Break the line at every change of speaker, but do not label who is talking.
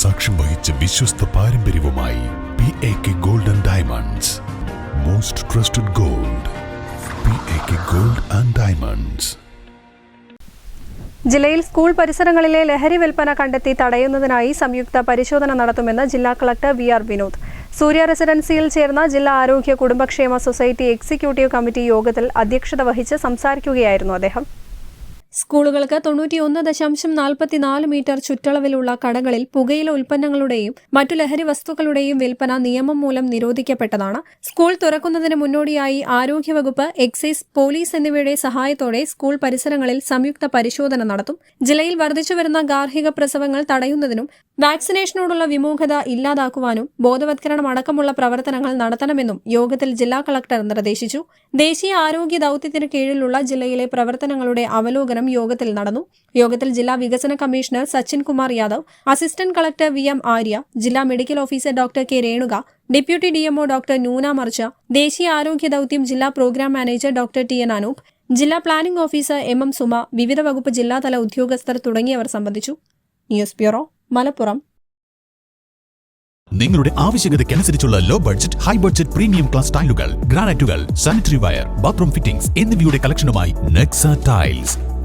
സാക്ഷ്യം വഹിച്ച വിശ്വസ്ത പാരമ്പര്യവുമായി P A K gold and diamonds most trusted gold P A K gold and diamonds
ജില്ലയിൽ സ്കൂൾ പരിസരങ്ങളിലെ ലഹരി വിൽപ്പന കണ്ടെത്തി തടയുന്നതിനായി സംയുക്ത പരിശോധന നടത്തുമെന്ന് ജില്ലാ collector V R Vinod. Surya റെസിഡൻസിയിൽ ചേർന്ന ജില്ലാ ആരോഗ്യ കുടുംബക്ഷേമ സൊസൈറ്റി എക്സിക്യൂട്ടീവ് കമ്മിറ്റി യോഗത്തിൽ അധ്യക്ഷത വഹിച്ച് സംസാരിക്കുകയായിരുന്നു അദ്ദേഹം. സ്കൂളുകൾക്ക് തൊണ്ണൂറ്റിയൊന്ന് ദശാംശം നാൽപ്പത്തിനാല് മീറ്റർ ചുറ്റളവിലുള്ള കടകളിൽ പുകയില ഉൽപ്പന്നങ്ങളുടെയും മറ്റു ലഹരി വസ്തുക്കളുടെയും വിൽപ്പന നിയമം മൂലം നിരോധിക്കപ്പെട്ടതാണ്. സ്കൂൾ തുറക്കുന്നതിന് മുന്നോടിയായി ആരോഗ്യവകുപ്പ് എക്സൈസ് പോലീസ് എന്നിവയുടെ സഹായത്തോടെ സ്കൂൾ പരിസരങ്ങളിൽ സംയുക്ത പരിശോധന നടത്തും. ജില്ലയിൽ വർദ്ധിച്ചുവരുന്ന ഗാർഹിക പ്രസവങ്ങൾ തടയുന്നതിനും വാക്സിനേഷനോടുള്ള വിമുഖത ഇല്ലാതാക്കുവാനും ബോധവത്കരണം അടക്കമുള്ള പ്രവർത്തനങ്ങൾ നടത്തണമെന്നും യോഗത്തിൽ ജില്ലാ കളക്ടർ നിർദ്ദേശിച്ചു. ദേശീയ ആരോഗ്യ ദൌത്യത്തിന് കീഴിലുള്ള ജില്ലയിലെ പ്രവർത്തനങ്ങളുടെ അവലോകനം യോഗത്തിൽ നടന്നു. യോഗത്തിൽ ജില്ലാ വികസന commissioner Sachin Kumar Yadav assistant collector V M Arya ജില്ലാ medical officer doctor K Renuka deputy DMO doctor Noona Marzha ദേശീയ ആരോഗ്യ ദൌത്യം ജില്ലാ program manager doctor T N Anoop ജില്ലാ planning officer M M Suma വിവിധ വകുപ്പ് ജില്ലാതല ഉദ്യോഗസ്ഥർ തുടങ്ങിയവർ സംബന്ധിച്ചു. News bureau Malappuram.
നിങ്ങളുടെ ആവശ്യകതയ്ക്കനുസരിച്ചുള്ള low budget high budget premium class ടൈലുകൾ ഗ്രാനൈറ്റുകൾ സാനിറ്ററി വയർ ബാത്റൂം ഫിറ്റിംഗ്സ് എന്നിവയുടെ കളക്ഷനുമായി Nexa tiles